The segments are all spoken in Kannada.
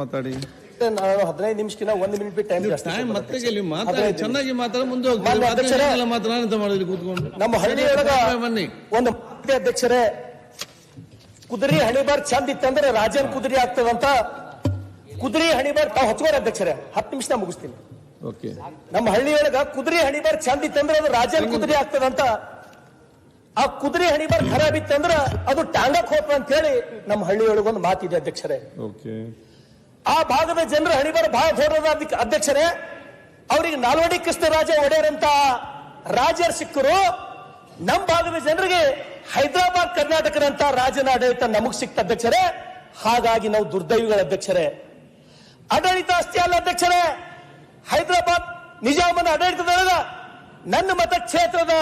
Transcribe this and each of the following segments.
ಮಾತಾಡಿ? ನಾನು ಹದಿನೈದು ನಿಮಿಷಕ್ಕಿಂತ ಒಂದು ಮಿನಿಟ್ ಬಿಟ್ಟು ಟೈಮ್ ಜಾಸ್ತಿ ಟೈಮ್ ಮತ್ತೆ ಗೆಲ್ಲಿ ಮಾತಾಡಿ ಚೆನ್ನಾಗಿ ಮಾತಾಡ ಮುಂದೆ ಮಾನ್ಯ ಅಧ್ಯಕ್ಷರೇ, ಮಾತನಾಡಿದ ಮಾಡಿದ್ರಿ ಕೂತ್ಕೊಂಡು. ನಮ್ಮ ಹಳ್ಳಿಯೊಳಗ ಬನ್ನಿ. ಒಂದು ಮಾಜಿ ಅಧ್ಯಕ್ಷರೇ ಕುದುರೆ ಹಣಿಬಾರ್ ಚಂದ ಇತ್ತಂದ್ರೆ ರಾಜನ್ ಕುದುರೆ ಆಗ್ತದಂತ ಕುದುರೆ ಹಣಿಬಾರ್ ತಾವು ಹಚ್ಕೋರ ಅಧ್ಯಕ್ಷರೇ ಹತ್ತು ನಿಮಿಷ ಮುಗಿಸ್ತೀನಿ. ಓಕೆ. ನಮ್ಮ ಹಳ್ಳಿಯೊಳಗ ಕುದುರೆ ಹಣಿಬಾರ್ ಚಂದ ಇತ್ತಂದ್ರೆ ಅದು ರಾಜನ್ ಕುದುರೆ ಆಗ್ತದಂತ ಆ ಕುದುರೆ ಹಣಿಬಾರ್ ಖರಾಬ್ ಇತ್ತಂದ್ರ ಅದು ಟಾಂಗಕ್ ಹೋತ ಅಂತ ಹೇಳಿ ನಮ್ಮ ಹಳ್ಳಿಯೊಳಗೊಂದು ಮಾತಿದೆ ಅಧ್ಯಕ್ಷರೇ. ಓಕೆ. ಆ ಭಾಗದ ಜನರ ಹಣಿಬರ ಬಹಳ ಗೌರವದ ಅಧ್ಯಕ್ಷರೇ, ಅವರಿಗೆ ನಾಲ್ವಡಿ ಕೃಷ್ಣರಾಜ ಒಡೆಯರಂತ ರಾಜರು ಸಿಕ್ಕರು. ನಮ್ಮ ಭಾಗದ ಜನರಿಗೆ ಹೈದರಾಬಾದ್ ಕರ್ನಾಟಕದಂತ ರಾಜನ ಆಡಳಿತ ನಮಗ್ ಸಿಕ್ತ ಅಧ್ಯಕ್ಷರೇ. ಹಾಗಾಗಿ ನಾವು ದುರ್ದೈವಿಗಳ ಅಧ್ಯಕ್ಷರೇ. ಆಡಳಿತ ಅಷ್ಟೇ ಅಲ್ಲ ಅಧ್ಯಕ್ಷರೇ. ಹೈದರಾಬಾದ್ ನಿಜಾಮನ ಆಡಳಿತದೊಳಗ ನನ್ನ ಮತಕ್ಷೇತ್ರದ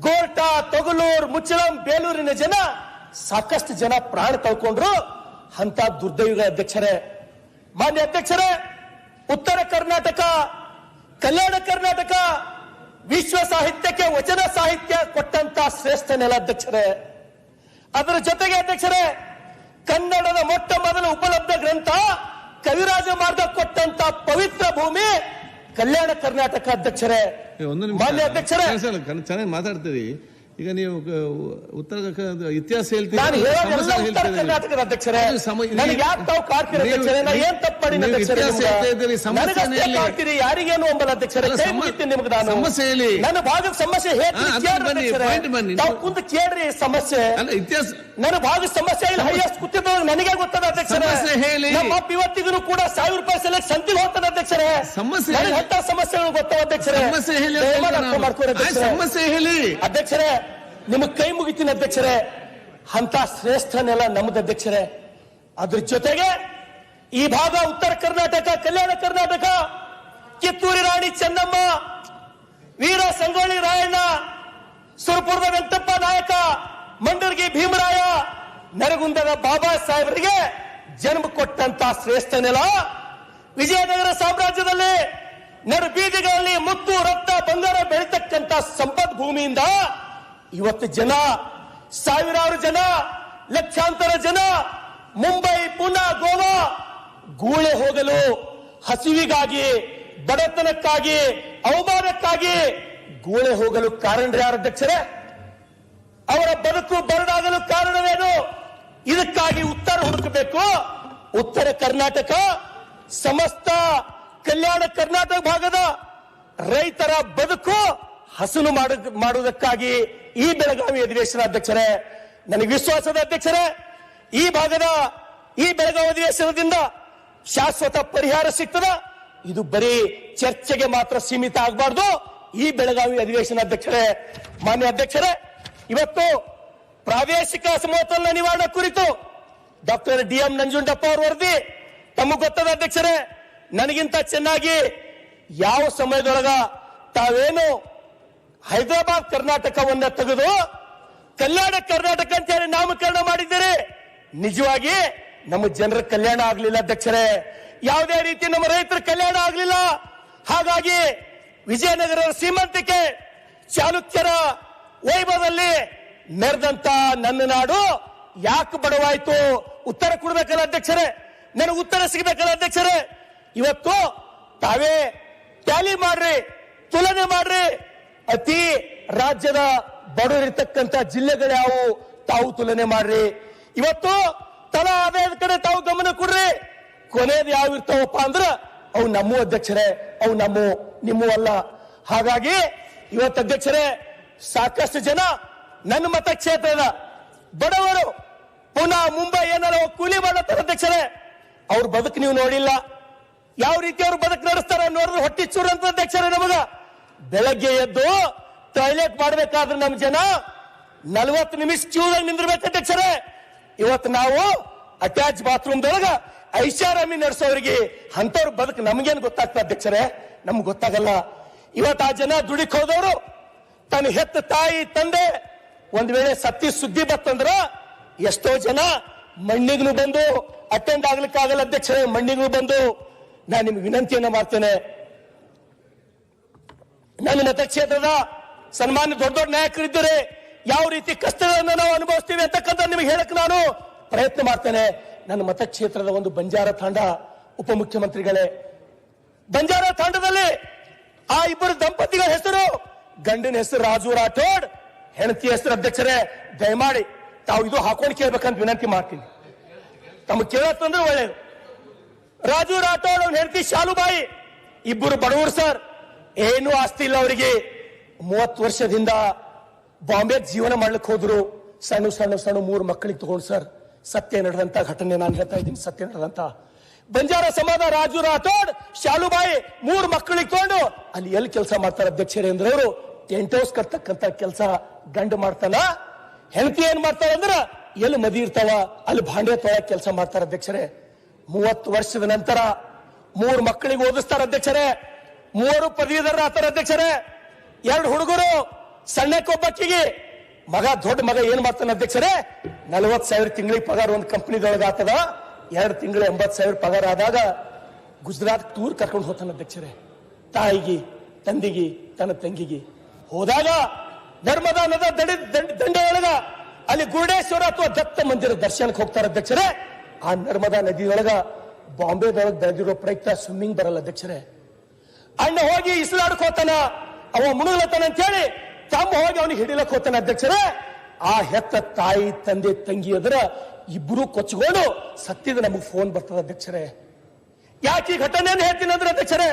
ಗೋರ್ಟಾ, ತೊಗಲೂರ್, ಮುಚ್ಚಳಂ, ಬೇಲೂರಿನ ಜನ ಸಾಕಷ್ಟು ಜನ ಪ್ರಾಣ ಕಳ್ಕೊಂಡ್ರು ಅಂತ ದುರ್ದೈವಿಗಳ ಅಧ್ಯಕ್ಷರೇ. ಮಾನ್ಯ ಅಧ್ಯಕ್ಷರೇ ಉತ್ತರ ಕರ್ನಾಟಕ ಕಲ್ಯಾಣ ಕರ್ನಾಟಕ ವಿಶ್ವ ಸಾಹಿತ್ಯಕ್ಕೆ ವಚನ ಸಾಹಿತ್ಯ ಕೊಟ್ಟಂತ ಶ್ರೇಷ್ಠ ನೆಲ ಅಧ್ಯಕ್ಷರೇ. ಅದರ ಜೊತೆಗೆ ಅಧ್ಯಕ್ಷರೇ ಕನ್ನಡದ ಮೊಟ್ಟ ಮೊದಲ ಉಪಲಬ್ಧ ಗ್ರಂಥ ಕವಿರಾಜ ಮಾರ್ಗ ಕೊಟ್ಟಂತ ಪವಿತ್ರ ಭೂಮಿ ಕಲ್ಯಾಣ ಕರ್ನಾಟಕ ಅಧ್ಯಕ್ಷರೇ. ಮಾನ್ಯ ಅಧ್ಯಕ್ಷರೇ. ಚೆನ್ನಾಗಿ ಮಾತಾಡ್ತೀರಿ. ಈಗ ನೀವು ಉತ್ತರ ಇತಿಹಾಸ ಹೇಳ್ತೀರಿ. ಯಾರಿಗೇನು ಅಧ್ಯಕ್ಷರೇ? ಸಮಸ್ಯೆ ಹೇಳಿ. ನನ್ನ ಭಾಗದ ಸಮಸ್ಯೆ ಬನ್ನಿ, ಕುಂತು ಕೇಳ್ರಿ ಸಮಸ್ಯೆ. ಇತಿಹಾಸ ನನ್ನ ಭಾಗದ ಸಮಸ್ಯೆ ಇಲ್ಲಿ. ಹೈಯೆಸ್ಟ್ ಕೂತಿದ್ದವ್ರು ನನಗೆ ಗೊತ್ತದ ಅಧ್ಯಕ್ಷರೇ. ಹೇಳಿ. ನಮ್ಮ ಇವತ್ತಿಗೂ ಕೂಡ ಸಾವಿರ ರೂಪಾಯಿ ಸೆಲೆಕ್ಟ್ ಸಂತಿ ಹೋಗ್ತದ ಅಧ್ಯಕ್ಷರೇ. ಸಮಸ್ಯೆ. ಅಂತ ಸಮಸ್ಯೆಗಳು ಗೊತ್ತವ ಅಧ್ಯಕ್ಷರೇ. ಸಮಸ್ಯೆ ಹೇಳಿ. ಮಾಡ್ಕೊರಿ. ಸಮಸ್ಯೆ ಹೇಳಿ. ಅಧ್ಯಕ್ಷರೇ ನಿಮಗೆ ಕೈ ಮುಗಿತೀನಿ ಅಧ್ಯಕ್ಷರೇ ಅಂತ ಶ್ರೇಷ್ಠ ನೆಲ ನಮ್ಮದು ಅಧ್ಯಕ್ಷರೇ. ಅದ್ರ ಜೊತೆಗೆ ಈ ಭಾಗ ಉತ್ತರ ಕರ್ನಾಟಕ, ಕಲ್ಯಾಣ ಕರ್ನಾಟಕ, ಕಿತ್ತೂರಿ ರಾಣಿ ಚೆನ್ನಮ್ಮ, ವೀರ ಸಂಗೊಳ್ಳಿ ರಾಯಣ್ಣ, ಸುರಪುರದ ವೆಂಕಟಪ್ಪ ನಾಯಕ, ಮಂಡರ್ಗಿ ಭೀಮರಾಯ, ನರಗುಂದದ ಬಾಬಾ ಸಾಹೇಬರಿಗೆ ಜನ್ಮ ಕೊಟ್ಟಂತ ಶ್ರೇಷ್ಠ ನೆಲ ವಿಜಯನಗರ ಸಾಮ್ರಾಜ್ಯದಲ್ಲಿ ನಡು ಬೀದಿಗಳಲ್ಲಿ ಮುತ್ತು, ರಕ್ತ, ಬಂಗಾರ ಬೆಳೀತಕ್ಕಂತ ಸಂಪತ್ ಭೂಮಿಯಿಂದ ಇವತ್ತು ಜನ, ಸಾವಿರಾರು ಜನ, ಲಕ್ಷಾಂತರ ಜನ, ಮುಂಬೈ, ಪುನಾ, ಗೋವಾ, ಗೂಳೆ ಹೋಗಲು ಹಸಿವಿಗಾಗಿ, ಬಡತನಕ್ಕಾಗಿ, ಅವಮಾನಕ್ಕಾಗಿ ಗೂಳೆ ಹೋಗಲು ಕಾರಣ ಯಾರು ಅಧ್ಯಕ್ಷರೇ? ಅವರ ಬದುಕು ಬರಡಾಗಲು ಕಾರಣವೇನು? ಇದಕ್ಕಾಗಿ ಉತ್ತರ ಹುಡುಕಬೇಕು. ಉತ್ತರ ಕರ್ನಾಟಕ, ಸಮಸ್ತ ಕಲ್ಯಾಣ ಕರ್ನಾಟಕ ಭಾಗದ ರೈತರ ಬದುಕು ಹಸನು ಮಾಡು- ಮಾಡುವುದಕ್ಕಾಗಿ ಈ ಬೆಳಗಾವಿ ಅಧಿವೇಶನ ಅಧ್ಯಕ್ಷರೇ, ನನಗೆ ವಿಶ್ವಾಸದ ಅಧ್ಯಕ್ಷರೇ, ಈ ಭಾಗದ ಈ ಬೆಳಗಾವಿ ಅಧಿವೇಶನದಿಂದ ಶಾಶ್ವತ ಪರಿಹಾರ ಸಿಗ್ತದ. ಇದು ಬರೀ ಚರ್ಚೆಗೆ ಮಾತ್ರ ಸೀಮಿತ ಆಗಬಾರ್ದು. ಈ ಬೆಳಗಾವಿ ಅಧಿವೇಶನ ಅಧ್ಯಕ್ಷರೇ, ಮಾನ್ಯ ಅಧ್ಯಕ್ಷರೇ, ಇವತ್ತು ಪ್ರಾದೇಶಿಕ ಅಸಮತೋಲನ ನಿವಾರಣೆ ಕುರಿತು ಡಾಕ್ಟರ್ ಡಿ ಎಂ ನಂಜುಂಡಪ್ಪ ಅವರು ವರದಿ, ತಮಗೆ ಗೊತ್ತದ ಅಧ್ಯಕ್ಷರೇ, ನನಗಿಂತ ಚೆನ್ನಾಗಿ ಯಾವ ಸಮಯದೊಳಗ ತಾವೇನು ಹೈದರಾಬಾದ್ ಕರ್ನಾಟಕವನ್ನ ತೆಗೆದು ಕಲ್ಯಾಣ ಕರ್ನಾಟಕ ಅಂತ ಹೇಳಿ ನಾಮಕರಣ ಮಾಡಿದ್ದೀರಿ. ನಿಜವಾಗಿ ನಮ್ಮ ಜನರ ಕಲ್ಯಾಣ ಆಗ್ಲಿಲ್ಲ ಅಧ್ಯಕ್ಷರೇ. ಯಾವುದೇ ರೀತಿ ನಮ್ಮ ರೈತರ ಕಲ್ಯಾಣ ಆಗ್ಲಿಲ್ಲ. ಹಾಗಾಗಿ ವಿಜಯನಗರದ ಸೀಮಂತಿಕೆ ಚಾಲುಕ್ಯರ ವೈಭವದಲ್ಲಿ ಮೆರೆದಂತ ನನ್ನ ನಾಡು ಯಾಕೆ ಬಡವಾಯ್ತು? ಉತ್ತರ ಕೊಡ್ಬೇಕಲ್ಲ ಅಧ್ಯಕ್ಷರೇ. ನನಗೆ ಉತ್ತರ ಸಿಗಬೇಕಲ್ಲ ಅಧ್ಯಕ್ಷರೇ. ಇವತ್ತು ತಾವೇ ಟ್ಯಾಲಿ ಮಾಡ್ರಿ, ತುಲನೆ ಮಾಡ್ರಿ. ಅತಿ ರಾಜ್ಯದ ಬಡವರಿರ್ತಕ್ಕಂತ ಜಿಲ್ಲೆಗಳು ಯಾವುವು ತಾವು ತುಲನೆ ಮಾಡ್ರಿ. ಇವತ್ತು ತಲಾ ಆದಾಯದ ಕಡೆ ತಾವು ಗಮನ ಕೊಡ್ರಿ. ಕೊನೆಯದು ಯಾವ ಇರ್ತಾವಪ್ಪ ಅಂದ್ರ ಅವು ನಮ್ಮ ಅಧ್ಯಕ್ಷರೇ, ಅವು ನಮ್ಮ, ನಿಮ್ಮ ಅಲ್ಲ. ಹಾಗಾಗಿ ಇವತ್ತು ಅಧ್ಯಕ್ಷರೇ, ಸಾಕಷ್ಟು ಜನ ನನ್ನ ಮತಕ್ಷೇತ್ರದ ಬಡವರು ಪುನಃ ಮುಂಬೈ ಏನಾರ ಕೂಲಿ ಮಾಡತ್ತಾರ ಅಧ್ಯಕ್ಷರೇ. ಅವ್ರ ಬದುಕು ನೀವು ನೋಡಿಲ್ಲ. ಯಾವ ರೀತಿ ಅವ್ರು ಬದುಕು ನಡೆಸ್ತಾರ ನೋಡಿದ್ರೆ ಹೊಟ್ಟಿ ಚೂರು ಅಂತ ಅಧ್ಯಕ್ಷರೇ ನಮಗ. ಬೆಳಗ್ಗೆ ಎದ್ದು ಟಾಯ್ಲೆಟ್ ಮಾಡಬೇಕಾದ್ರೆ ನಮ್ ಜನ ನಲ್ವತ್ತು ನಿಮಿಷ ಕ್ಯೂದಾಗ ನಿಂದಿರ್ಬೇಕು ಅಧ್ಯಕ್ಷರೇ. ಇವತ್ತು ನಾವು ಅಟ್ಯಾಚ್ ಬಾತ್ರೂಮ್ದೊಳಗ ಐಷಾರಾಮಿ ನಡೆಸೋರಿಗೆ ಅಂತವ್ರ ಬದುಕು ನಮ್ಗೇನು ಗೊತ್ತಾಗ್ತದೆ ಅಧ್ಯಕ್ಷರೇ? ನಮ್ಗೆ ಗೊತ್ತಾಗಲ್ಲ. ಇವತ್ತು ಆ ಜನ ದುಡಿಕ್ ಹೋದವರು, ತನ್ನ ಹೆತ್ತ ತಾಯಿ, ತಂದೆ, ಒಂದ್ ವೇಳೆ ಸತ್ತಿ ಸುದ್ದಿ ಬತ್ತಂದ್ರ ಎಷ್ಟೋ ಜನ ಮಣ್ಣಿಗೂ ಬಂದು ಅಟೆಂಡ್ ಆಗ್ಲಿಕ್ಕಾಗಲ್ಲ ಅಧ್ಯಕ್ಷರೇ ಮಣ್ಣಿಗೂ ಬಂದು. ನಾನು ನಿಮ್ಗೆ ವಿನಂತಿಯನ್ನ ಮಾಡ್ತೇನೆ. ನನ್ನ ಮತಕ್ಷೇತ್ರದ ಸನ್ಮಾನ್ಯ ದೊಡ್ಡ ದೊಡ್ಡ ನಾಯಕರಿದ್ದರೆ. ಯಾವ ರೀತಿ ಕಷ್ಟಗಳನ್ನು ನಾವು ಅನುಭವಿಸ್ತೀವಿ ಅಂತಕ್ಕಂಥ ನಿಮಗೆ ಹೇಳಕ್ ನಾನು ಪ್ರಯತ್ನ ಮಾಡ್ತೇನೆ. ನನ್ನ ಮತಕ್ಷೇತ್ರದ ಒಂದು ಬಂಜಾರ ತಾಂಡ ಉಪಮುಖ್ಯಮಂತ್ರಿಗಳೇ. ಬಂಜಾರ ತಾಂಡದಲ್ಲಿ ಆ ಇಬ್ಬರು ದಂಪತಿಗಳ ಹೆಸರು ಗಂಡಿನ ಹೆಸರು ರಾಜು ರಾಠೋಡ್ ಹೆಂಡತಿ ಹೆಸರು ಅಧ್ಯಕ್ಷರೇ. ದಯಮಾಡಿ ತಾವು ಇದು ಹಾಕೊಂಡು ಕೇಳ್ಬೇಕಂತ ವಿನಂತಿ ಮಾಡ್ತೀನಿ. ತಮಗೆ ಕೇಳತ್ತಂದ್ರೆ ಒಳ್ಳೇದು. ರಾಜು ರಾಠೋಡ್ ಅವ್ನ ಹೆಂಡತಿ ಶಾಲುಬಾಯಿ, ಇಬ್ಬರು ಬಡವರು ಸರ್. ಏನು ಆಸ್ತಿ ಇಲ್ಲ ಅವರಿಗೆ. ಮೂವತ್ತು ವರ್ಷದಿಂದ ಬಾಂಬೆ ಜೀವನ ಮಾಡ್ಲಿಕ್ಕೆ ಹೋದ್ರು. ಸಣ್ಣ ಸಣ್ಣ ಸಣ್ಣ ಮೂರು ಮಕ್ಕಳಿಗೆ ತಗೊಂಡು ಸರ್, ಸತ್ಯ ನಡೆದಂತ ಘಟನೆ ನಾನು ಹೇಳ್ತಾ ಇದ್ದೀನಿ, ಸತ್ಯ ನಡೆದಂತ. ಬಂಜಾರ ಸಮಾಜ ರಾಜು ರಾಥೋಡ್, ಶಾಲುಬಾಯಿ ಮೂರು ಮಕ್ಕಳಿಗೆ ತಗೊಂಡು ಅಲ್ಲಿ ಎಲ್ಲಿ ಕೆಲಸ ಮಾಡ್ತಾರೆ ಅಧ್ಯಕ್ಷರೇ ಅಂದ್ರೆ ಅವರು? ಟೆಂಟ್ ಹೌಸ್ ಕಟ್ತಕ್ಕಂತ ಕೆಲಸ ಗಂಡು ಮಾಡ್ತಾನ. ಹೆಂಡತಿ ಏನ್ ಮಾಡ್ತಾರೆ ಅಂದ್ರ ಎಲ್ಲಿ ಮದಿ ಇರ್ತಾವ, ಅಲ್ಲಿ ಭಾಂಡೆ ತೊಳಕ್ ಕೆಲಸ ಮಾಡ್ತಾರ ಅಧ್ಯಕ್ಷರೇ. ಮೂವತ್ತು ವರ್ಷದ ನಂತರ ಮೂರು ಮಕ್ಕಳಿಗೆ ಓದಿಸ್ತಾರ ಅಧ್ಯಕ್ಷರೇ. ಮೂವರು ಪದವೀಧರ ಆತರ ಅಧ್ಯಕ್ಷರೇ. ಎರಡು ಹುಡುಗರು ಸಣ್ಣಕ್ಕೊಬ್ಬಕ್ಕಿಗೆ ಮಗ, ದೊಡ್ಡ ಮಗ ಏನ್ ಮಾಡ್ತಾನೆ ಅಧ್ಯಕ್ಷರೇ? ನಲವತ್ ಸಾವಿರ ತಿಂಗಳಿಗೆ ಪಗಾರ ಒಂದು ಕಂಪನಿದೊಳಗೆ ಆತದ ಎರಡು ತಿಂಗಳು ಎಂಬತ್ ಸಾವಿರ ಪಗಾರ ಆದಾಗ ಗುಜರಾತ್ ಟೂರ್ ಕರ್ಕೊಂಡು ಹೋಗ್ತಾನೆ ಅಧ್ಯಕ್ಷರೇ. ತಾಯಿಗೆ, ತಂದಿಗೆ, ತನ್ನ ತಂಗಿಗೆ. ಹೋದಾಗ ನರ್ಮದಾ ನದ ದಂಡ, ದಂಡ- ದಂಡೆಯೊಳಗ ಅಲ್ಲಿ ಗುರುಡೇಶ್ವರ ಅಥವಾ ದತ್ತ ಮಂದಿರ ದರ್ಶನಕ್ಕೆ ಹೋಗ್ತಾರೆ ಅಧ್ಯಕ್ಷರೇ. ಆ ನರ್ಮದಾ ನದಿಯೊಳಗ ಬಾಂಬೆದೊಳಗೆ ಬೆಳೆದಿರೋ ಪ್ರಯುಕ್ತ ಸ್ವಿಮ್ಮಿಂಗ್ ಬರಲ್ಲ ಅಧ್ಯಕ್ಷರೇ. ಅಣ್ಣ ಹೋಗಿ ಇಸ್ಲಾಡ್ಕೋತಾನ ಅವ ಮುಳುಗ್ಲತ್ತಾನ ಅಂತ ಹೇಳಿ ತಮ್ಮ ಹೋಗಿ ಅವನಿಗೆ ಹಿಡಿಲಕ್ ಹೋತಾನೆ ಅಧ್ಯಕ್ಷರೇ. ಆ ಹೆತ್ತ ತಾಯಿ, ತಂದೆ, ತಂಗಿ ಎದುರ ಇಬ್ರು ಕೊಚ್ಕೊಂಡು ಸತ್ತಿದ ನಮಗೆ ಫೋನ್ ಬರ್ತದ ಅಧ್ಯಕ್ಷರೇ. ಯಾಕೆ ಈ ಘಟನೆ ಹೇಳ್ತೀನಿ ಅಂದ್ರೆ ಅಧ್ಯಕ್ಷರೇ,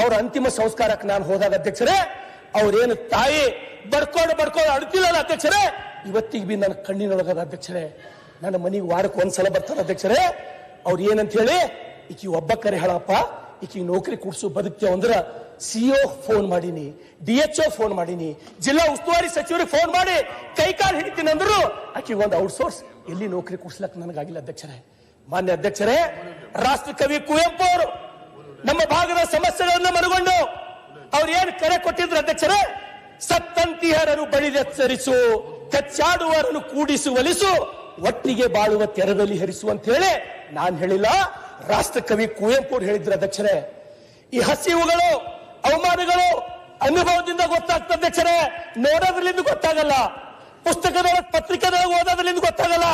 ಅವ್ರ ಅಂತಿಮ ಸಂಸ್ಕಾರಕ್ಕೆ ನಾನು ಹೋದಾಗ ಅಧ್ಯಕ್ಷರೇ, ಅವ್ರೇನು ತಾಯಿ ಬಡ್ಕೊಂಡು ಬಡ್ಕೊಂಡು ಅಡ್ತಿಲ್ಲ ಅಧ್ಯಕ್ಷರೇ, ಇವತ್ತಿಗೆ ಬಿ ನನ್ನ ಕಣ್ಣಿನೊಳಗದ ಅಧ್ಯಕ್ಷರೇ. ನನ್ನ ಮನೆಗೆ ವಾರಕ್ಕೆ ಒಂದ್ಸಲ ಬರ್ತದ ಅಧ್ಯಕ್ಷರೇ. ಅವ್ರು ಏನಂತ ಹೇಳಿ, ಈಕಿ ಒಬ್ಬ ಕರೆ ಹೇಳಪ್ಪ ಈಕಿ ನೌಕರಿ ಕೊಡ್ಸು ಬದುಕ್ತೇವೆ ಅಂದ್ರ ಸಿಒ ಫೋನ್ ಮಾಡೀನಿ ಡಿ ಎಚ್ ಫೋನ್ ಮಾಡೀನಿ, ಜಿಲ್ಲಾ ಉಸ್ತುವಾರಿ ಸಚಿವರಿಗೆ ಫೋನ್ ಮಾಡಿ ಕೈ ಕಾಲು ಹಿಡಿತೀನಿ ಅಂದ್ರು ಆಕಿ ಒಂದು ಔಟ್ಸೋರ್ಸ್ ಎಲ್ಲಿ ನೌಕರಿ ಕೊಡ್ಸ್ಲಕ್ ನನಗಾಗಿಲ್ಲ ಅಧ್ಯಕ್ಷರೇ. ಮಾನ್ಯ ಅಧ್ಯಕ್ಷರೇ, ರಾಷ್ಟ್ರ ಕವಿ ಕುವೆಂಪು ಅವರು ನಮ್ಮ ಭಾಗದ ಸಮಸ್ಯೆಗಳನ್ನ ಮನಗೊಂಡು ಅವ್ರು ಏನು ಕರೆ ಕೊಟ್ಟಿದ್ರು ಅಧ್ಯಕ್ಷರೇ, ಸತ್ತಂತಿಹರರು ಬಳಿದೆಚ್ಚರಿಸು ಕಚ್ಚಾಡುವರನ್ನು ಕೂಡಿಸು, ಒಲಿಸು. ಒಟ್ಟಿಗೆ ಬಾಳುವ ತೆರದಲ್ಲಿ ಹರಿಸು ಅಂತ ಹೇಳಿ ನಾನು ಹೇಳಿಲ್ಲ. ರಾಷ್ಟ್ರಕವಿ ಕುವೆಂಪು ಹೇಳಿದ್ರು ಅಧ್ಯಕ್ಷರೇ. ಈ ಹಸಿವುಗಳು, ಅವಮಾನಗಳು ಅನುಭವದಿಂದ ಗೊತ್ತಾಗ್ತದೆ ಅಧ್ಯಕ್ಷರೇ. ನೋಡೋದ್ರಲ್ಲಿಂದ ಗೊತ್ತಾಗಲ್ಲ. ಪುಸ್ತಕದೊಳಗೆ, ಪತ್ರಿಕೆದೊಳಗೆ ಓದೋದ್ರಲ್ಲಿಂದ ಗೊತ್ತಾಗಲ್ಲ.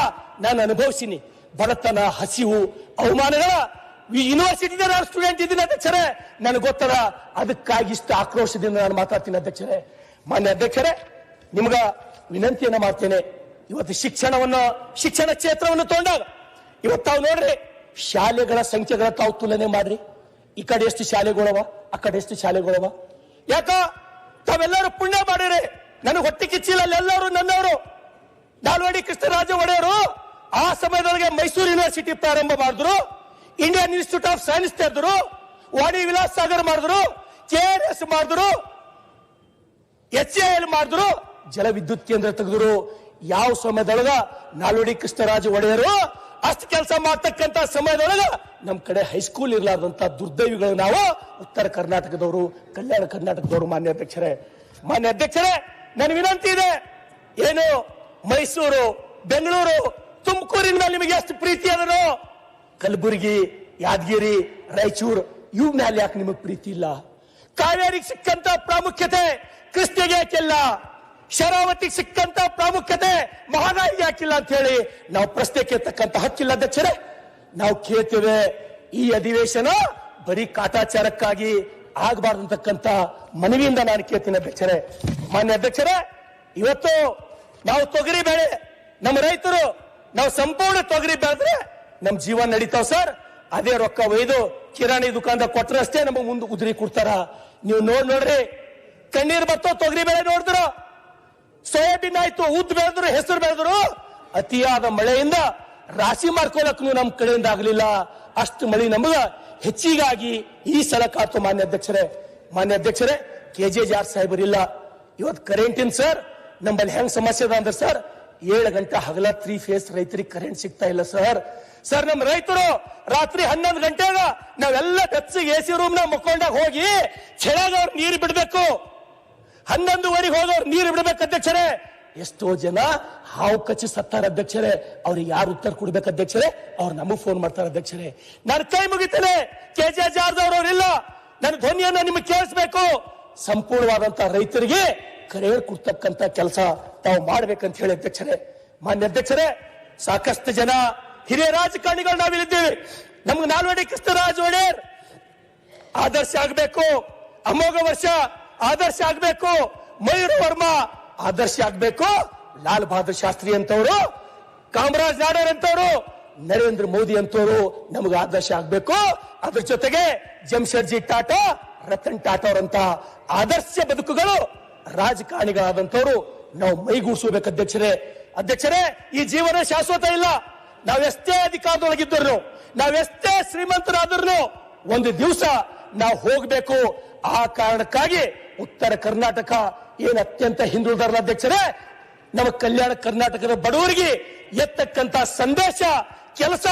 ನಾನು ಅನುಭವಿಸಿನಿ ಬಡತನ, ಹಸಿವು, ಅವಮಾನಗಳ ಯೂನಿವರ್ಸಿಟಿದ ನಾನು ಸ್ಟೂಡೆಂಟ್ ಇದ್ದೀನಿ ಅಧ್ಯಕ್ಷರೇ. ನನಗೆ ಗೊತ್ತದ. ಅದಕ್ಕಾಗಿ ಇಷ್ಟು ಆಕ್ರೋಶದಿಂದ ನಾನು ಮಾತಾಡ್ತೀನಿ ಅಧ್ಯಕ್ಷರೇ. ಮಾನ್ಯ ಅಧ್ಯಕ್ಷರೇ, ನಿಮ್ಗ ವಿನಂತಿಯನ್ನ ಮಾಡ್ತೇನೆ. ಇವತ್ತು ಶಿಕ್ಷಣವನ್ನ, ಶಿಕ್ಷಣ ಕ್ಷೇತ್ರವನ್ನು ತಗೊಂಡಾಗ, ಇವತ್ತು ತಾವು ನೋಡ್ರಿ, ಶಾಲೆಗಳ ಸಂಖ್ಯೆಗಳ ತಾವು ತುಲನೆ ಮಾಡ್ರಿ. ಈ ಕಡೆ ಎಷ್ಟು ಶಾಲೆಗಳವ ಆ ಕಡೆ ಎಷ್ಟು ಶಾಲೆಗಳವ ಯಾಕ? ತಾವೆಲ್ಲರೂ ಪುಣ್ಯ ಮಾಡಿರಿ. ನನಗೆ ಹೊಟ್ಟೆ ಕಿಚ್ಚಿಲ್ಲ ಎಲ್ಲರೂ ನನ್ನವರು. ನಾಲ್ವಡಿ ಕೃಷ್ಣರಾಜ ಒಡೆಯರು ಆ ಸಮಯದೊಳಗೆ ಮೈಸೂರು ಯೂನಿವರ್ಸಿಟಿ ಪ್ರಾರಂಭ ಮಾಡಿದ್ರು. ಇಂಡಿಯನ್ ಇನ್ಸ್ಟಿಟ್ಯೂಟ್ ಆಫ್ ಸೈನ್ಸ್ ತೆರೆದ್ರು. ವಾಣಿ ವಿಲಾಸ್ ಸಾಗರ್ ಮಾಡಿದ್ರು. ಕೆ ಎಸ್ ಮಾಡಿದ್ರು. ಎಚ್ ಎಲ್ ಮಾಡಿದ್ರು. ಜಲ ವಿದ್ಯುತ್ ಕೇಂದ್ರ ತೆಗೆದ್ರು. ಯಾವ ಸಮಯದೊಳಗ ನಾಲ್ವಡಿ ಕೃಷ್ಣರಾಜ ಒಡೆಯರು ಅಷ್ಟು ಕೆಲಸ ಮಾಡ್ತಕ್ಕಂತ ಸಮಯದೊಳಗ ನಮ್ ಕಡೆ ಹೈಸ್ಕೂಲ್ ಇರ್ಲಾರ್ದಂತ ದುರ್ದೈವಿಗಳು ನಾವು ಉತ್ತರ ಕರ್ನಾಟಕದವರು, ಕಲ್ಯಾಣ ಕರ್ನಾಟಕದವರು ಮಾನ್ಯ ಅಧ್ಯಕ್ಷರೇ. ಮಾನ್ಯ ಅಧ್ಯಕ್ಷರೇ ನನ್ನ ವಿನಂತಿ ಇದೆ. ಏನು? ಮೈಸೂರು, ಬೆಂಗಳೂರು, ತುಮಕೂರಿನ ಮೇಲೆ ನಿಮಗೆ ಎಷ್ಟು ಪ್ರೀತಿ ಅದನು? ಕಲಬುರಗಿ, ಯಾದಗಿರಿ, ರಾಯಚೂರು ಇವ್ ಮೇಲೆ ಯಾಕೆ ನಿಮಗೆ ಪ್ರೀತಿ ಇಲ್ಲ? ಕಾವೇರಿಗೆ ಸಿಕ್ಕಂತ ಪ್ರಾಮುಖ್ಯತೆ ಕೃಷ್ಣಗೆ ಯಾಕಿಲ್ಲ? ಶರಾವತಿಗೆ ಸಿಕ್ಕಂತ ಪ್ರಾಮುಖ್ಯತೆ ಮಹಾನಾಯಿಗೆ ಯಾಕಿಲ್ಲ ಅಂತ ಹೇಳಿ ನಾವು ಪ್ರಶ್ನೆ ಕೇಳ್ತಕ್ಕಂತ ಹಕ್ಕಿಲ್ಲ ಅಧ್ಯಕ್ಷರೇ ನಾವು ಕೇಳ್ತೇವೆ ಈ ಅಧಿವೇಶನ ಬರೀ ಕಾಟಾಚಾರಕ್ಕಾಗಿ ಆಗಬಾರ್ದು ಅಂತಕ್ಕಂತ ಮನವಿಯಿಂದ ನಾನು ಕೇಳ್ತೀನಿ ಅಧ್ಯಕ್ಷರೇ. ಮಾನ್ಯ ಅಧ್ಯಕ್ಷರೇ, ಇವತ್ತು ನಾವು ತೊಗರಿ ಬೆಳೆ, ನಮ್ಮ ರೈತರು ನಾವು ಸಂಪೂರ್ಣ ತೊಗರಿ ಬೆಳೆದ್ರೆ ನಮ್ ಜೀವನ ನಡೀತಾವ್ ಸರ್. ಅದೇ ರೊಕ್ಕ ಒಯ್ದು ಕಿರಾಣಿ ದುಕಾನ್ದಾಗ ಕೊಟ್ರಷ್ಟೇ ನಮಗೆ ಮುಂದೆ ಉದುರಿ ಕೊಡ್ತಾರ. ನೀವು ನೋಡ್ ನೋಡ್ರಿ, ಕಣ್ಣೀರ್ ಬರ್ತಾವ ತೊಗರಿ ಬೆಳೆ ನೋಡಿದ್ರ. ಸೋಯಾಬೀನ್ ಆಯ್ತು, ಉದ್ದ ಬೆಳೆದ್ರು, ಹೆಸರು ಬೆಳೆದ್ರು, ಅತಿಯಾದ ಮಳೆಯಿಂದ ರಾಶಿ ಮಾಡ್ಕೊಳಕ್ ನಮ್ಮ ಕಡೆಯಿಂದ ಆಗಲಿಲ್ಲ. ಅಷ್ಟು ಮಳೆ ನಮಗ ಹೆಚ್ಚಿಗಾಗಿ ಈ ಸಲ ಕಾತು ಮಾನ್ಯ ಅಧ್ಯಕ್ಷರೇ ಮಾನ್ಯ ಅಧ್ಯಕ್ಷರೇ ಕೆ ಜೆ ಜಾರ್ ಸಾಹೇಬರಿಲ್ಲ. ಇವತ್ತು ಕರೆಂಟಿನ್ ಸರ್ ನಮ್ಮಲ್ಲಿ ಹೆಂಗ್ ಸಮಸ್ಯೆ ಅದ ಅಂದ್ರೆ ಸರ್ ಏಳು ಗಂಟೆ ಹಗಲ ತ್ರೀ ಫೇಸ್ ರೈತರಿಗೆ ಕರೆಂಟ್ ಸಿಗ್ತಾ ಇಲ್ಲ ಸರ್ ಸರ್ ನಮ್ಮ ರೈತರು ರಾತ್ರಿ ಹನ್ನೊಂದು ಗಂಟೆಗ ನಾವೆಲ್ಲ ಬೆಚ್ಚಗೆ ಎ ಸಿ ರೂಮ್ನ ಮುಕ್ಕೊಂಡಾಗ ಹೋಗಿ ಚೆಳಗ ಅವ್ರು ನೀರು ಬಿಡ್ಬೇಕು. ಹನ್ನೊಂದುವರೆಗೆ ಹೋದವ್ರು ನೀರು ಬಿಡ್ಬೇಕು ಅಧ್ಯಕ್ಷರೇ. ಎಷ್ಟೋ ಜನ ಹಾವು ಕಚ್ಚಿ ಸತ್ತಾರ ಅಧ್ಯಕ್ಷರೇ. ಅವ್ರಿಗೆ ಯಾರು ಉತ್ತರ ಕೊಡ್ಬೇಕು ಅಧ್ಯಕ್ಷರೇ? ಅವ್ರು ನಮಗ್ ಫೋನ್ ಮಾಡ್ತಾರೆ ಅಧ್ಯಕ್ಷರೇ. ನಾನು ಕೈ ಮುಗಿತೇನೆ ಕೆ ಜೆ ಜಾರ್ದವ್ರು ಇಲ್ಲ. ನನ್ನ ಧ್ವನಿಯನ್ನ ನಿಮಗೆ ಕೇಳಿಸ್ಬೇಕು. ಸಂಪೂರ್ಣವಾದಂತ ರೈತರಿಗೆ ಕರೆ ಕೊಡ್ತಕ್ಕಂತ ಕೆಲಸ ತಾವು ಮಾಡ್ಬೇಕಂತ ಹೇಳಿ ಅಧ್ಯಕ್ಷರೇ. ಮಾನ್ಯ ಅಧ್ಯಕ್ಷರೇ, ಸಾಕಷ್ಟು ಜನ ಹಿರಿಯ ರಾಜಕಾರಣಿಗಳು ನಾವಿಲ್ಲಿದ್ದೀವಿ. ನಮ್ಗೆ ನಾಲ್ವಡಿ ಕೃಷ್ಣರಾಜ್ ಒಡೆಯರ್ ಆದರ್ಶ ಆಗ್ಬೇಕು. ಅಮೋಘ ವರ್ಷ ಆದರ್ಶ ಆಗ್ಬೇಕು. ಮಯೂರ್ ವರ್ಮಾ ಆದರ್ಶ ಆಗ್ಬೇಕು. ಲಾಲ್ ಬಹದ್ದೂರ್ ಶಾಸ್ತ್ರಿ ಅಂತವರು, ಕಾಮರಾಜ್ ನಾಡರ್ ಅಂತವರು, ನರೇಂದ್ರ ಮೋದಿ ಅಂತವರು ನಮಗೆ ಆದರ್ಶ ಆಗ್ಬೇಕು. ಅದ್ರ ಜೊತೆಗೆ ಜಮ್ಶೆಡ್ಜಿ ಟಾಟಾ, ರತನ್ ಟಾಟಾ ಅವರಂತ ಆದರ್ಶ ಬದುಕುಗಳು ರಾಜಕಾರಣಿಗಳಾದಂತವರು ನಾವು ಮೈಗೂಡಿಸಬೇಕು ಅಧ್ಯಕ್ಷರೇ. ಅಧ್ಯಕ್ಷರೇ, ಈ ಜೀವನ ಶಾಶ್ವತ ಇಲ್ಲ. ನಾವೆಷ್ಟೇ ಅಧಿಕಾರದೊಳಗಿದ್ದರು ನಾವೆಷ್ಟೇ ಶ್ರೀಮಂತರಾದ್ರು ಒಂದು ದಿವಸ ನಾವು ಹೋಗ್ಬೇಕು. ಆ ಕಾರಣಕ್ಕಾಗಿ ಉತ್ತರ ಕರ್ನಾಟಕ ಏನು ಅತ್ಯಂತ ಹಿಂದುಳಿದಾರಲ್ಲ ಅಧ್ಯಕ್ಷರೇ, ನಮ್ಮ ಕಲ್ಯಾಣ ಕರ್ನಾಟಕದ ಬಡವರಿಗೆ ಎತ್ತಕ್ಕಂತ ಸಂದೇಶ, ಕೆಲಸ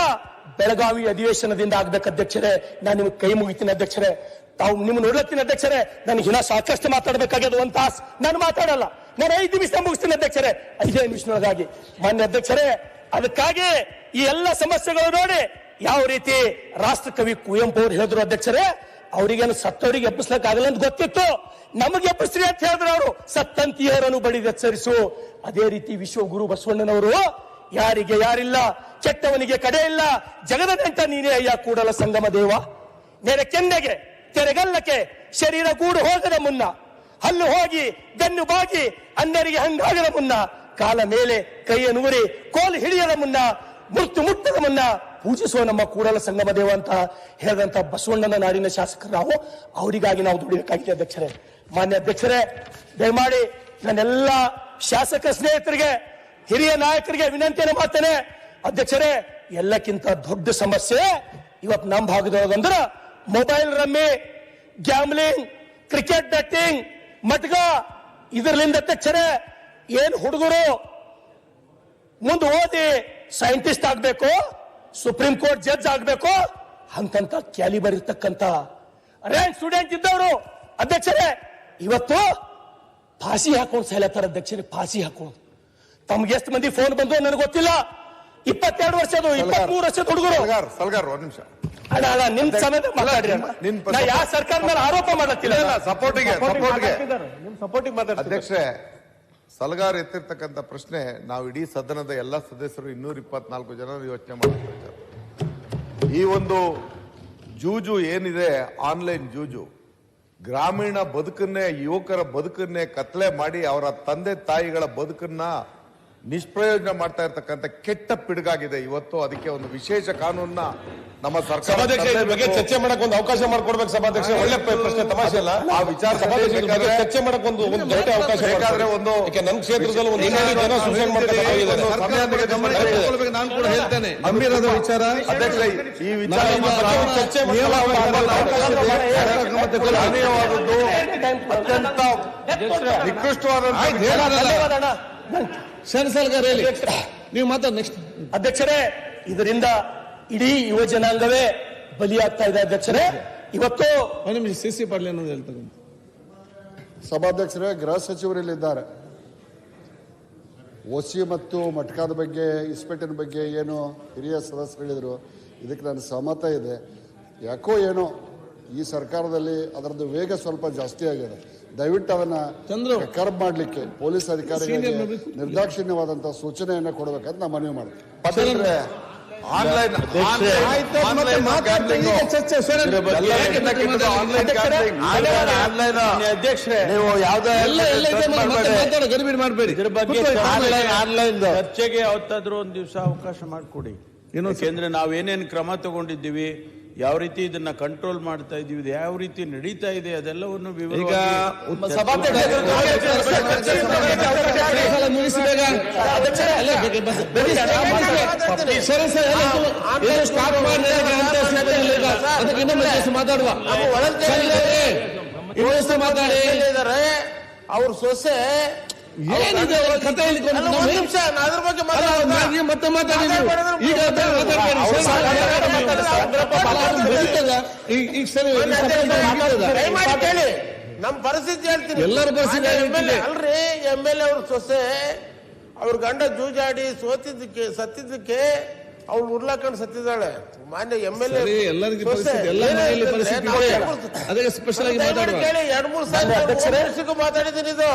ಬೆಳಗಾವಿ ಅಧಿವೇಶನದಿಂದ ಆಗ್ಬೇಕು ಅಧ್ಯಕ್ಷರೇ. ನಾನು ನಿಮ್ಗೆ ಕೈ ಮುಗಿತೀನಿ ಅಧ್ಯಕ್ಷರೇ. ತಾವು ನಿಮ್ಮ ನೋಡ್ಲತ್ತೀನಿ ಅಧ್ಯಕ್ಷರೇ. ನನಗೆ ಇನ್ನ ಸಾಕಷ್ಟು ಮಾತಾಡಬೇಕಾಗ್ಯದ ಒಂದ್ ತಾಸ್ ನಾನು ಮಾತಾಡಲ್ಲ. ನಾನು ಐದು ನಿಮಿಷ ಮುಗಿಸ್ತೀನಿ ಅಧ್ಯಕ್ಷರೇ. ಐದೇ ನಿಮಿಷದೊಳಗಾಗಿ. ಮಾನ್ಯ ಅಧ್ಯಕ್ಷರೇ, ಅದಕ್ಕಾಗಿ ಈ ಎಲ್ಲ ಸಮಸ್ಯೆಗಳು ನೋಡಿ ಯಾವ ರೀತಿ ರಾಷ್ಟ್ರಕವಿ ಕುವೆಂಪು ಅವರು ಹೇಳಿದ್ರು ಅಧ್ಯಕ್ಷರೇ ಅವರಿಗೇನು ಸತ್ತವರಿಗೆ ಎಬ್ಬಿಸ್ಲಕ್ ಆಗಲ್ಲ ಅಂತ ಗೊತ್ತಿತ್ತು. ನಮಗೆ ಎಬ್ಬಿಸ್ರಿ ಅಂತ ಹೇಳಿದ್ರು ಅವರು ಸತ್ತಂತಿಯರನ್ನು ಬಡಿದೆಚ್ಚರಿಸು ಅದೇ ರೀತಿ ವಿಶ್ವಗುರು ಬಸವಣ್ಣನವರು, ಯಾರಿಗೆ ಯಾರಿಲ್ಲ, ಕೆಟ್ಟವನಿಗೆ ಕಡೆ ಇಲ್ಲ ಜಗದ ನೀನೇ ಅಯ್ಯ ಕೂಡಲ ಸಂಗಮ ದೇವ. ನೆರೆ ಕೆನ್ನೆಗೆ, ತೆರೆಗಲ್ಲಕ್ಕೆ ಶರೀರ ಗೂಡು ಹೋಗದ ಮುನ್ನ, ಹಲ್ಲು ಹೋಗಿ, ಬೆನ್ನು ಬಾಗಿ, ಅನ್ನರಿಗೆ ಹಂಗಾಗದ ಮುನ್ನ, ಕಾಲ ಮೇಲೆ ಕೈಯ ನೂರಿ ಕೋಲು ಹಿಡಿಯದ ಮುನ್ನ ಮುರ್ತು ಮುಟ್ಟದ ಮುನ್ನ ಪೂಜಿಸುವ ನಮ್ಮ ಕೂಡಲ ಸಂಗಮ ದೇವ ಅಂತ ಹೇಳಿದಂತ ಬಸವಣ್ಣನ ನಾಡಿನ ಶಾಸಕರು ನಾವು, ಅವರಿಗಾಗಿ ನಾವು ದುಡಿಬೇಕಾಗಿದೆ ಅಧ್ಯಕ್ಷರೇ. ಮಾನ್ಯ ಅಧ್ಯಕ್ಷರೇ, ದಯಮಾಡಿ ನನ್ನೆಲ್ಲ ಶಾಸಕ ಸ್ನೇಹಿತರಿಗೆ, ಹಿರಿಯ ನಾಯಕರಿಗೆ ವಿನಂತಿಯನ್ನು ಮಾಡ್ತೇನೆ. ಅಧ್ಯಕ್ಷರೇ, ಎಲ್ಲಕ್ಕಿಂತ ದೊಡ್ಡ ಸಮಸ್ಯೆ ಇವತ್ತು ನಮ್ಮ ಭಾಗದೊಳಗಂದ್ರ mobile rummy gambling cricket betting matka ಇದರ್ಲಿಂದ ಅಧ್ಯಕ್ಷರೇ, ಏನ್ ಹುಡುಗರು ಮುಂದೆ ಓದಿ ಸೈಂಟಿಸ್ಟ್ ಆಗ್ಬೇಕು ಸುಪ್ರೀಂ ಕೋರ್ಟ್ ಜಡ್ಜ್ ಆಗ್ಬೇಕು? ಅಂತಂತ ಕ್ಯಾಲಿಬರ್ ಇರ್ತಕ್ಕಂತ ರ್ಯಾಂಕ್ ಸ್ಟೂಡೆಂಟ್ ಇದ್ದವರು ಅಧ್ಯಕ್ಷರೇ ಇವತ್ತು ಫಾಸಿ ಹಾಕೊಂಡು ಸೈಲತ್ತಾರ ಅಧ್ಯಕ್ಷರೇ ಫಾಸಿ ಹಾಕೊಂಡು ತಮ್ಗೆ ಎಷ್ಟು ಮಂದಿ ಫೋನ್ ಬಂದು ನನಗೆ ಗೊತ್ತಿಲ್ಲ. ಇಪ್ಪತ್ತೆರಡು ವರ್ಷದ ಇಪ್ಪತ್ಮೂರು ವರ್ಷದ ಹುಡುಗರು. ಸಲ್ಗಾರ್ ಒಂದ್ ನಿಮಿಷ. ಅಣ್ಣ ಅಣ್ಣ ನಿಮ್ ಸಮೇತ ಮಾತಾಡ್ರಿ. ಅಣ್ಣ. ನಿನ್ ಪ- ನಾ ಯಾವ ಸರ್ಕಾರ ಮೇಲೆ ಆರೋಪ ಮಾಡತ್ತಿಲ್ಲ ಸಪೋರ್ಟಿಗೆ ಸಪೋರ್ಟ್ಗೆ ನಿಮ್ ಸಪೋರ್ಟಿಂಗ್ ಮಾತಾಡ್ತಾರೆ ಅಧ್ಯಕ್ಷೆ ಸಲ್ಗಾರ್ ಎತ್ತಿರ್ತಕ್ಕಂಥ ಪ್ರಶ್ನೆ ನಾವು ಇಡೀ ಸದನದ ಎಲ್ಲ ಸದಸ್ಯರು ಇನ್ನೂರ ಇಪ್ಪತ್ನಾಲ್ಕು ಜನ ಯೋಚನೆ ಮಾಡ್ತಾರೆ ಈ ಒಂದು ಜೂಜು ಏನಿದೆ, ಆನ್ಲೈನ್ ಜೂಜು, ಗ್ರಾಮೀಣ ಬದುಕನ್ನೇ, ಯುವಕರ ಬದುಕನ್ನೇ ಕತ್ಲೆ ಮಾಡಿ ಅವರ ತಂದೆ ತಾಯಿಗಳ ಬದುಕನ್ನ ನಿಷ್ಪ್ರಯೋಜನ ಮಾಡ್ತಾ ಇರ್ತಕ್ಕಂಥ ಕೆಟ್ಟ ಪಿಡುಗಾಗಿದೆ ಇವತ್ತು. ಅದಕ್ಕೆ ಒಂದು ವಿಶೇಷ ಕಾನೂನನ್ನ ನಮ್ಮ ಸರ್ಕಾರ ಬಗ್ಗೆ ಚರ್ಚೆ ಮಾಡಕ್ ಒಂದು ಅವಕಾಶ ಮಾಡ್ಕೊಡ್ಬೇಕು ಸಭಾಧ್ಯಕ್ಷ ಒಳ್ಳೆ ಪ್ರ- ಪ್ರಶ್ನೆ ತಮಾಷೆ ಅಲ್ಲ? ಆ ವಿಚಾರ ಚರ್ಚೆ ಮಾಡಕ್ ಒಂದು ಒಂದು ದೊಡ್ಡ ಅವಕಾಶ ಬೇಕಾದ್ರೆ ಒಂದು ನನ್ನ ಕ್ಷೇತ್ರದಲ್ಲಿ ಒಂದು ಜನ ಸೂಸೈಡ್ ಮಾಡ್ತಾರೆ ನಾನು ಕೂಡ ಹೇಳ್ತೇನೆ. ಗಂಭೀರದ ವಿಚಾರ ಅಧ್ಯಕ್ಷ ಈ ವಿಚಾರ ಚರ್ಚೆ ಅತ್ಯಂತ ನಿಕೃಷ್ಟವಾದಂತಹ ಹೇಳಿ. ನೀವು ಮಾತ್ರ ನೆಕ್ಸ್ಟ್ ಅಧ್ಯಕ್ಷರೇ ಇದರಿಂದ ಇಡೀ ಯುವ ಜನಾಂಗವೇ ಬಲಿಯಾಗ್ತಾ ಇದೆ ಅಧ್ಯಕ್ಷರೇ. ಇವತ್ತು ಒಂದು ನಿಮಿಷ ಸಿ ಸಿ ಪಾಟೀಲ್ ಅನ್ನೋದು ಹೇಳ್ತಾರೆ ಸಭಾಧ್ಯಕ್ಷರೇ ಗೃಹ ಸಚಿವರಲ್ಲಿದ್ದಾರೆ ಓಸಿ ಮತ್ತು ಮಟ್ಕಾದ ಬಗ್ಗೆ ಇಸ್ಪೇಟಿನ ಬಗ್ಗೆ ಏನು ಹಿರಿಯ ಸದಸ್ಯರು ಹೇಳಿದರು ಇದಕ್ಕೆ ನಾನು ಸಹಮತ ಇದೆ. ಯಾಕೋ ಏನೋ ಈ ಸರ್ಕಾರದಲ್ಲಿ ಅದರದ್ದು ವೇಗ ಸ್ವಲ್ಪ ಜಾಸ್ತಿ ಆಗಿದೆ. ದಯವಿಟ್ಟು ಅವನ್ನ. ಕರ್ಬ್ ಮಾಡಲಿಕ್ಕೆ ಪೊಲೀಸ್ ಅಧಿಕಾರಿಗಳಿಗೆ. ನಿರ್ದಾಕ್ಷಿಣ್ಯವಾದಂತಹ ಸೂಚನೆಯನ್ನು ಕೊಡಬೇಕಂತ ನಾವು ಮನವಿ ಮಾಡ್ತೀವಿ ಆನ್ಲೈನ್ ನೀವು ಯಾವುದೇ ಮಾಡಬೇಡಿ. ಮಾತಾಡೋ ಇದ್ರ ಬಗ್ಗೆ ಆನ್ಲೈನ್ ಆನ್ಲೈನ್ ಚರ್ಚೆಗೆ ಯಾವತ್ತಾದ್ರೂ ಒಂದ್ ದಿವಸ ಅವಕಾಶ ಮಾಡಿಕೊಡಿ. ಏನೋ ಕೇಂದ್ರ ನಾವೇನೇನು ಕ್ರಮ ತಗೊಂಡಿದ್ದೀವಿ ಯಾವ ರೀತಿ ಇದನ್ನ ಕಂಟ್ರೋಲ್ ಮಾಡ್ತಾ ಇದೀವಿ ಇದು ಯಾವ ರೀತಿ ನಡೀತಾ ಇದೆ ಅದೆಲ್ಲವನ್ನು ಈಗ ಮಾತಾಡುವ. ಮಾತಾಡಿ ಅವ್ರ ಸೊಸೆ ಏನಿದೆ ಅವರ ಕಥೆ ಹೇಳಿಕೊಂಡು ಮತ್ತೆ ಮಾತಾಡಿ ಈಗ. ಈಗ ಸರಿ ನಮ್ ಪರಿಸ್ಥಿತಿ ಹೇಳ್ತೀನಿ. ಎಲ್ಲರ ಪರಿಸ್ಥಿತಿ ಅಲ್ರಿ ಎಂ ಎಲ್ ಎ ಅವ್ರ ಸೊಸೆ ಅವ್ರ ಗಂಡ ಜೂಜಾಡಿ ಸೋತಿದ್ದಕ್ಕೆ ಸತ್ತಿದ್ದಕ್ಕೆ ಅವ್ಳು ಉರ್ಲಾಕೊಂಡು ಸತ್ತಿದ್ದಾಳೆ. ಮಾನ್ಯ ಎಂ ಎಲ್ ಎ ಎಲ್ಲರಿಗೂ ಪರಿಸ್ಥಿತಿ, ಎಲ್ಲ ಅದಕ್ಕೆ ಸ್ಪೆಷಲ್ ಆಗಿ ಮಾತಾಡುವ. ಕೇಳಿ ಎರಡ್ ಮೂರು. ಸಾವಿರ ಮಾತಾಡಿದ್ದೀನಿ ಇದು.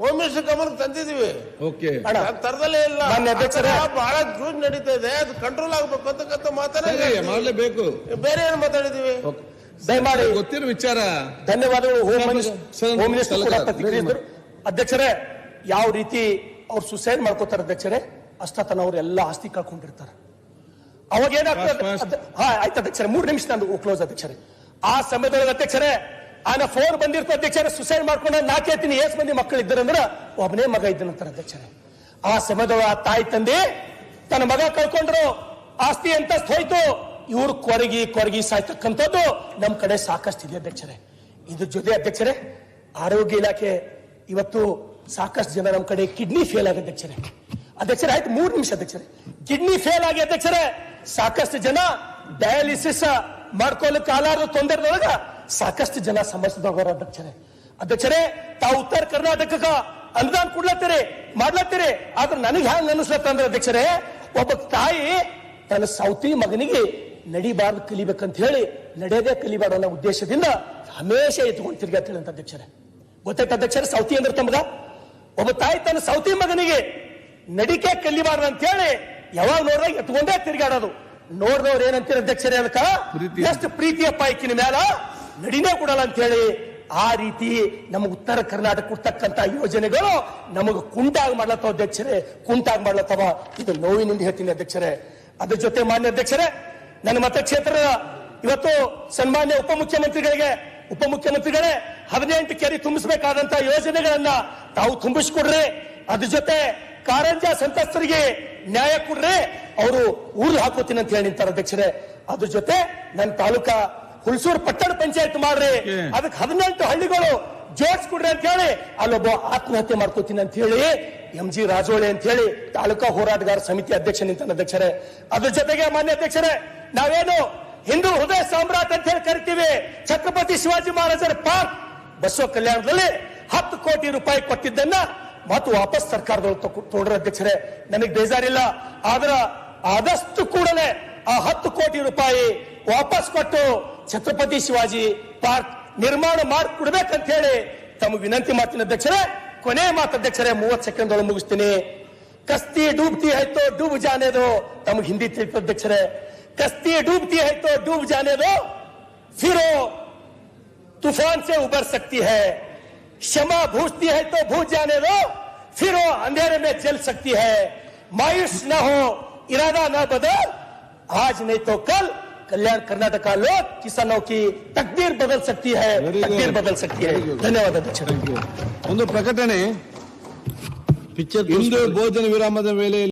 ಹೋಮ್ ಮಿನಿಸ್ಟರ್ ಗಮನಕ್ಕೆ ತಂದಿದೀವಿ ಓಕೆ ತರದಲ್ಲೇ ಇಲ್ಲ. ಮಾನ್ಯ ಅಧ್ಯಕ್ಷರೇ. ಬಹಳ ಜೂಜ್ ನಡೀತಾ ಇದೆ ಅದು ಕಂಟ್ರೋಲ್ ಆಗ್ಬೇಕು ಅಂತಕ್ಕಂಥ ಮಾಡ್ಲೇಬೇಕು. ಬೇರೆ ಏನು ಮಾತಾಡಿದೀವಿ ದಯಮಾಡಿ ಗೊತ್ತಿರೋ ವಿಚಾರ. ಧನ್ಯವಾದಗಳು home minister sir, home minister ಕೂಡ ಸಲಹೆ. ಪ್ರತಿಕ್ರಿಯಿಸಿದ್ರು ಅಧ್ಯಕ್ಷರೇ ಯಾವ ರೀತಿ ಅವ್ರು ಸುಸೈಡ್ ಮಾಡ್ಕೋತಾರೆ ಅಧ್ಯಕ್ಷರೇ ಅಷ್ಟತನ ಅವ್ರು ಎಲ್ಲ ಆಸ್ತಿ ಕಳ್ಕೊಂಡಿರ್ತಾರೆ. ಅವಾಗ ಏನಾಗ್ತದೆ ಆಯ್ತ ಹಾ ಆಯ್ತು ಅಧ್ಯಕ್ಷರೇ ಮೂರು ನಿಮಿಷ ನಂದು ಕ್ಲೋಸ್ ಅಧ್ಯಕ್ಷರೇ. ಆ ಸಮಯದೊಳಗೆ ಅಧ್ಯಕ್ಷರೇ ಆನ ಫೋನ್ ಬಂದಿರ್ತ ಅಧ್ಯಕ್ಷರ ಸುಸೈಡ್ ಮಾಡ್ಕೊಂಡು ನಾಲ್ಕೈತಿನಿ ಏಸ್ ಮಂದಿ ಮಕ್ಕಳು ಇದ್ದಾರಂದ್ರ ಒಬ್ಬನೇ ಮಗ ಇದ್ದನಂತಾರೆ ಅಧ್ಯಕ್ಷರ. ಆ ಸಮಯದೊಳಗೆ ಆ ತಾಯಿ ತಂದೆ ತನ್ನ ಮಗ ಕಳ್ಕೊಂಡ್ರು, ಆಸ್ತಿ ಅಂತ ಹೋಯ್ತು, ಇವ್ರು ಕೊರಗಿ ಕೊರಗಿ ಸಾಯ್ತಕ್ಕಂಥದ್ದು ನಮ್ಮ ಕಡೆ ಸಾಕಷ್ಟು ಇದೆ ಅಧ್ಯಕ್ಷರೇ. ಇದ್ರ ಜೊತೆ ಅಧ್ಯಕ್ಷರೇ, ಆರೋಗ್ಯ ಇಲಾಖೆ ಇವತ್ತು ಸಾಕಷ್ಟು ಜನ ನಮ್ಮ ಕಡೆ ಕಿಡ್ನಿ ಫೇಲ್ ಆಗಿದೆ ಅಧ್ಯಕ್ಷರೇ. ಅಧ್ಯಕ್ಷರೇ, ಆಯ್ತು, ಮೂರು ನಿಮಿಷ ಅಧ್ಯಕ್ಷರೇ. ಕಿಡ್ನಿ ಫೇಲ್ ಆಗಿ ಅಧ್ಯಕ್ಷರೇ. ಸಾಕಷ್ಟು ಜನ ಡಯಾಲಿಸಿಸ್ ಮಾಡ್ಕೊಳ್ಳಿಕ್ಕೆ ಆಲಾರದ ತೊಂದರೆದೊಳಗ ಸಾಕಷ್ಟು ಜನ ಸಮಸ್ಯೆದವರ ಅಧ್ಯಕ್ಷರೇ. ಅಧ್ಯಕ್ಷರೇ ತಾವು ಉತ್ತರ ಕರ್ನಾಟಕಕ್ಕ ಅನುದಾನ ಕೊಡ್ಲತ್ತೀರಿ ಮಾಡ್ಲತ್ತೀರಿ. ಆದ್ರೆ ನನಗೆ ಹ್ಯಾಂಗ ಅನಿಸ್ಲತ್ತಂದ್ರೆ ಅಧ್ಯಕ್ಷರೇ ಒಬ್ಬ ತಾಯಿ ತನ್ನ ಸೌತಿ ಮಗನಿಗೆ ನಡಿಬಾರ್ದು ಕಲಿಬೇಕಂತ ಹೇಳಿ ನಡೆಯದೇ ಕಲಿಬಾರ್ದು ಅನ್ನೋ ಉದ್ದೇಶದಿಂದ ಹಮೇಶ ಎತ್ಕೊಂಡು ತಿರ್ಗಾತಿಲ್ಲ ಅಂತ ಅಧ್ಯಕ್ಷರೇ. ಗೊತ್ತಾಯ್ತು ಅಧ್ಯಕ್ಷರೇ ಸೌತಿ ಅಂದ್ರೆ ತಮ್ಗ? ಒಬ್ಬ ತಾಯಿ ತನ್ನ ಸೌತಿ ಮಗನಿಗೆ ನಡಿಕೆ ಕಲಿಬಾರ್ದು ಅಂತ ಹೇಳಿ ಯಾವಾಗ ನೋಡಿದಾಗ ಎತ್ಕೊಂಡೇ ತಿರ್ಗಾಡೋದು. ನೋಡಿದವ್ರು ಏನಂತೀರ ಅಧ್ಯಕ್ಷರೇ ಅದಕ್ಕ. ಎಷ್ಟು ಪ್ರೀತಿಯ ಪಾಯ್ಕಿನ ಮ್ಯಾಲ? ನಡಿನೇ ಕೊಡಲ್ಲ ಅಂತ ಹೇಳಿ ಆ ರೀತಿ ನಮ್ಮ ಉತ್ತರ ಕರ್ನಾಟಕ ಕೊಡ್ತಕ್ಕಂತ ಯೋಜನೆಗಳು ನಮಗೆ ಕುಂಟಾಗಿ ಮಾಡ್ಲತ್ತವ ಅಧ್ಯಕ್ಷರೇ, ಕುಂಟಾಗಿ ಮಾಡ್ಲತ್ತವ. ಇದು ನೋವಿನಿಂದ ಹೇಳ್ತೀನಿ ಅಧ್ಯಕ್ಷರೇ. ಅದ್ರ ಜೊತೆ ಮಾನ್ಯ ಅಧ್ಯಕ್ಷರೇ, ನನ್ನ ಮತಕ್ಷೇತ್ರದ ಇವತ್ತು ಸನ್ಮಾನ್ಯ ಉಪಮುಖ್ಯಮಂತ್ರಿಗಳಿಗೆ, ಉಪಮುಖ್ಯಮಂತ್ರಿಗಳೇ ಹದಿನೆಂಟು ಕೆರೆ ತುಂಬಿಸಬೇಕಾದಂತ ಯೋಜನೆಗಳನ್ನ ತಾವು ತುಂಬಿಸ್ಕೊಡ್ರಿ. ಅದ್ರ ಜೊತೆ ಕಾರಂಜ ಸಂತ್ರಸ್ತರಿಗೆ ನ್ಯಾಯ ಕೊಡ್ರಿ. ಅವರು ಊರು ಹಾಕೋತೀನಿ ಅಂತ ಹೇಳಿ ನಿಂತಾರ ಅಧ್ಯಕ್ಷರೇ. ಅದ್ರ ಜೊತೆ ನನ್ನ ತಾಲೂಕಾ ಹುಲ್ಸೂರು ಪಟ್ಟಣ ಪಂಚಾಯತ್ ಮಾಡ್ರಿ. ಅದಕ್ಕೆ ಹದಿನೆಂಟು ಹಳ್ಳಿಗಳು ಜೋಡಿಸ್ಕೊಡ್ರಿ ಅಂತ ಹೇಳಿ ಅಲ್ಲೊಬ್ಬ ಆತ್ಮಹತ್ಯೆ ಮಾಡ್ಕೋತೀನಿ ಅಂತ ಹೇಳಿ ಎಂ ಜಿ ರಾಜೋಳಿ ಅಂತ ಹೇಳಿ ತಾಲೂಕಾ ಹೋರಾಟಗಾರ ಸಮಿತಿ ಅಧ್ಯಕ್ಷ ನಿಂತಾನ ಅಧ್ಯಕ್ಷರೇ. ಅದ್ರ ಜೊತೆಗೆ ಮಾನ್ಯ ಅಧ್ಯಕ್ಷರೇ ನಾವೇನು ಹಿಂದೂ ಹೃದಯ ಸಾಮ್ರಾಟ್ ಅಂತ ಹೇಳಿ ಕರಿತೀವಿ. ಛತ್ರಪತಿ ಶಿವಾಜಿ ಮಹಾರಾಜರ ಪಾರ್ಕ್ ಬಸವ ಕಲ್ಯಾಣದಲ್ಲಿ ಹತ್ತು ಕೋಟಿ ರೂಪಾಯಿ ಕೊಟ್ಟಿದ್ದನ್ನ ಮತ್ತು ವಾಪಸ್ ಸರ್ಕಾರದವರು ತೋಡ್ರ ಅಧ್ಯಕ್ಷರೇ. ನನಗೆ ಬೇಜಾರಿಲ್ಲ. ಆದ್ರ ಆದಷ್ಟು ಕೂಡಲೇ ಆ ಹತ್ತು ಕೋಟಿ ರೂಪಾಯಿ ವಾಪಸ್ ಕೊಟ್ಟು ಛತ್ರಪತಿ ಶಿವಾಜಿ ಪಾರ್ಕ್ ನಿರ್ಮಾಣ ಮಾಡಿ ಕೊಡ್ಬೇಕಂತ ಹೇಳಿ ತಮಗೆ ವಿನಂತಿ ಮಾಡ್ತೀನಿ ಅಧ್ಯಕ್ಷರೇ ಕೊನೆ ಮಾತು ಅಧ್ಯಕ್ಷರೇ ಮೂವತ್ತು ಸೆಕೆಂಡ್ ಒಳಗೆ ಮುಗಿಸ್ತೀನಿ ಕಸ್ತಿ ಡೂಬ್ತಿ ಆಯ್ತು ಡೂಬ್ ಜಾನೆ ದೋ ತಮಗೆ ಹಿಂದಿ ತಿಳಿತು ಅಧ್ಯಕ್ಷರೇ ಕಸ್ತಿ ಡೂಬ್ತಿ ಆಯ್ತು ಡೂಬ್ ಜಾನೆ ದೋ ಫಿರೋ तूफान से उबर सकती है क्षमा भूजती है तो भूज जाने दो फिर वो अंधेरे में जल सकती है मायूस न हो इरादा न बदल आज नहीं तो कल कल्याण कर्नाटक का लोग किसानों की तकदीर बदल सकती है Very good. तकदीर बदल सकती है धन्यवाद अध्यक्ष ಒಂದು ಪ್ರಕಟಣೆ ಇಂದು ಭೋಜನ ವಿರಾಮದ ವೇಳೆ